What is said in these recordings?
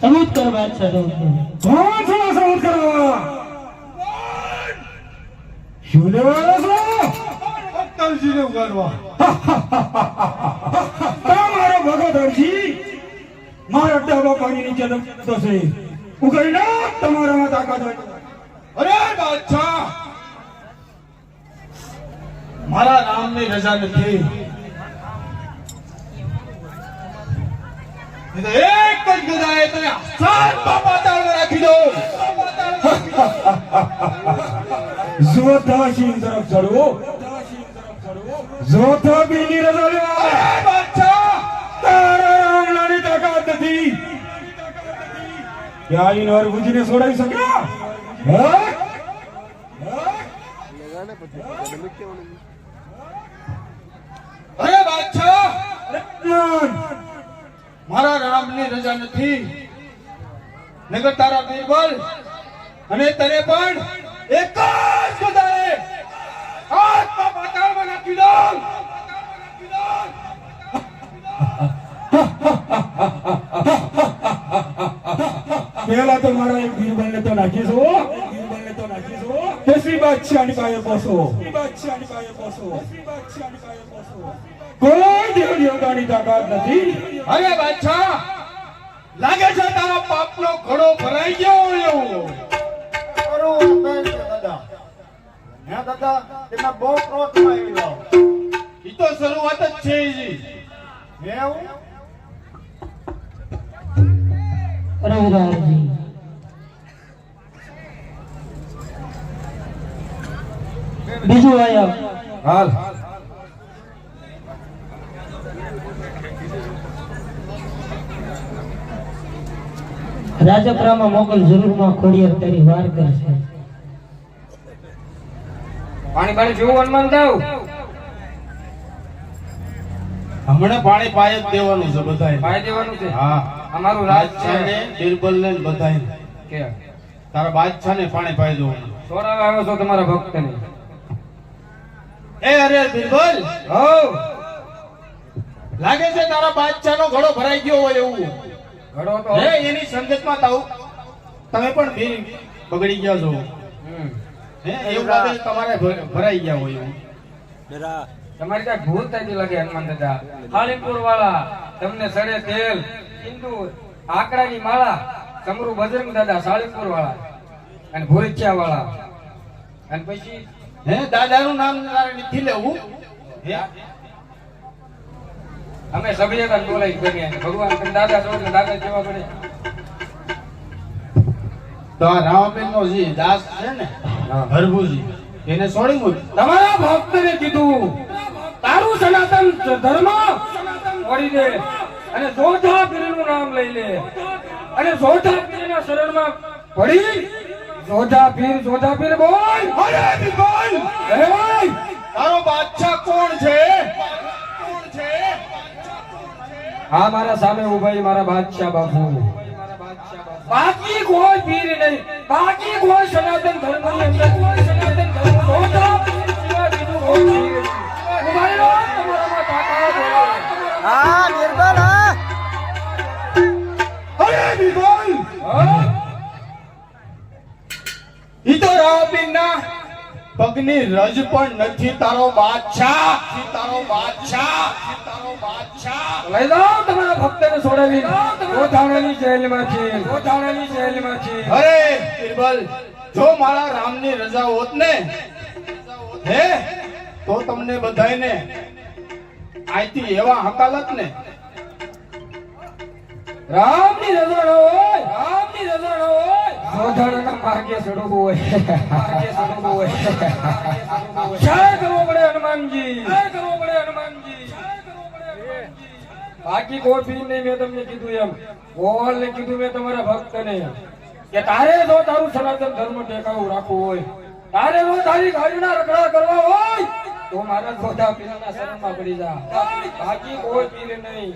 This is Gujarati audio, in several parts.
સબૂત કર બાદશાહ સબૂત કર. કોણ છો સૌદ કરવા શું લેવા છો અક્કલજીને ઉગાડવા તમારો ભગત મારા ડાબા પાણી નીચે છે ઉગાડી ના તમારામાં તાકાત હોય. અરે બાદશાહ! મારા નામની રજા નથી. એક જ ગદાએ તને સાત બાપા તાળ રાખી દો. જોધા સિંહ તરફ ચડવો. જોધા બીની રજા લેવા. બાદશાહ! નથી કે આવીને હરભુજીને છોડાવી શક્યા? અરે બાદશાહ! મારા રામની રજા નથી. નગર તારા બીરબલ અને તને પણ એક જ ગદાએ આત્મા પાતાળમાં નાખી દઉં. પહેલા તો મારા એક નાખીશો બીરબલને તો નાખીશું પછી બાદશાહની પાસે પાસે કોઈ દેવ દેવતાની તાકાત નથી અરે બાદશાહ લાગે છે તારા પાપનો ઘડો ભરાઈ ગયો એવું દાદા હે દાદા તેમાં બહુ ક્રોધમાં આવી જાઓ ઈ તો શરૂઆત જ છે જી હે એવું રઘુરાયજી બીજું આયા હાલ રાજપરામાં મોકલ જરૂરમાં ખોડિયાર તારી વાર કરશે. પાણી પાણી જોવું હનુમાન દાવ. હમણાં પાણી પાય જ દેવાનું છે બધાય. પાય દેવાનું છે? હા. અમારું રાજ છે. ને બિરબલ ને બધાય કે? તારા બાદશાહને પાણી પાઈ દેવાનું. સોડાવા આવ્યો છો તમારા ભક્તને? એ અરે બિરબલ! હો! લાગે છે તારા બાદશાહનો ઘડો ભરાઈ ગયો હોય એવું. ઘડો તો હે એની સંગતમાં તાવ. તમે પણ બી બગડી ગયા છો. હમ. હે એવું લાગે તમારે ભરાઈ ગયા હોય એવું. તમારી ત્યાં ભૂલ થતી લાગે હનુમાન દાદા? હાલીપુર વાળા તમને સડે તેલ. હિન્દુ આકડાની માળા સમરૂ બજરંગ દાદા સાળીપુર વાળા અને ભોઈચા વાળા અને પછી હે દાદાનું નામ નથી લેવું. હે? અમે સભ્યતા બોલાઈ કરીએ. ભગવાન દાદા છો દાદા જેવા પડે. તો આ રામાબેન નો જે દાસ છે ને હરભુજી એને છોડી મૂક તમારા ભક્તને કીધું. તારું સનાતન ધર્મ દે અને જોધા પીરનું નામ લઈ લે અને જોધા પીરના શરણમાં પડી. જોધા પીર બોલ. અરે બોલ અરે ભાઈ! તારો બાદશાહ કોણ છે? કોણ છે હા મારા સામે ઊભા મારા બાદશાહ બાપુ. બાકી કોઈ પીર નહીં. બાકી કોઈ સનાતન ધર્મની અંદર. કોઈ સનાતન ધર્મ જોધા પીર સિવાય બીજું કોઈ પગની રજ પણ નથી તારો બાદશાહ. તારો બાદશાહ. તારો બાદશાહ. લઈ લો તમારા ભક્તને છોડાવી ગોધાણાની જેલમાંથી. ગોધાણાની જેલમાંથી. અરે બિરબલ જો મારા રામની રજા હોત ને હે તો તમને બધાયને આયથી એવા હકાલત ને. રામની રજા ન હોય રામની રજા ન હોય ગોધાણાના માર્ગે હોય જય કરવો પડે હનુમાનજી જય કરવો પડે હનુમાનજી. બાકી કોઈ પીર નહીં મેં તમને કીધું એમ ગોવાલ ને કીધું મેં તમારા ભક્તને કે તારે જો તારું સનાતન ધર્મ ટેકાવું રાખવું હોય તારે જો તારી ગાડીના રખડા કરવા હોય તો મારા જોધા પીરના શરણમાં પડી જા બાકી કોઈ પીર નહીં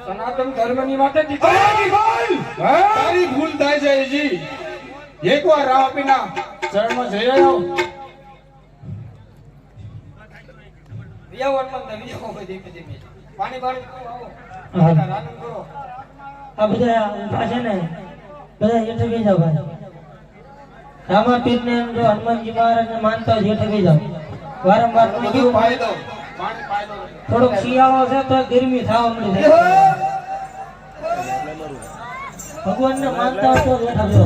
સનાતન ધર્મની માટે! તારી ભૂલ થાય છે એકવાર રાવાપીના ચરણમાં જઈ રહ્યો. પાણી પાણી આવો. હા. આનંદ કરો. આ બધા ઊભા છે ને બધા હેઠે બેસી જાઓ ભાઈ. રામાપીર ને જો હનુમાનજી મહારાજ ને માનતા હોય હેઠે વારંવાર થોડોક શિયાળો છે તો ગરમી થવા મળી જાય ભગવાન ને માનતા હોય તો.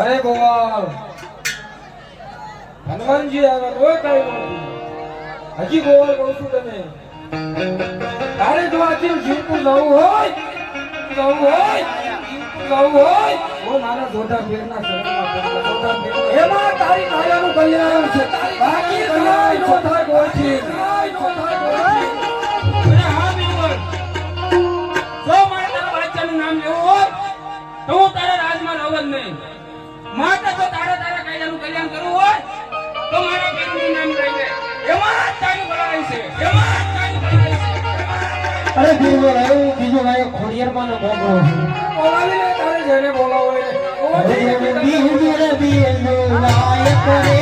અરે ગોવાલ હનુમાનજી આગળ રોય કઈ હજી ગોવાલ કહું છું તને. તારે જો આજે જીવતું નવું હોય નવું હોય નવું હોય, ઓ મારા જોધા પીરના શરણમાં. જોધા એમાં તારી કાયાનું કલ્યાણ છે. બાકી બીજો આવ્યો બીજો આવ્યો ખોડિયારમાં નો મોગો બોલાવી લે તારે જેને બોલાવો એ. બીજો રે બીજો નાયક રે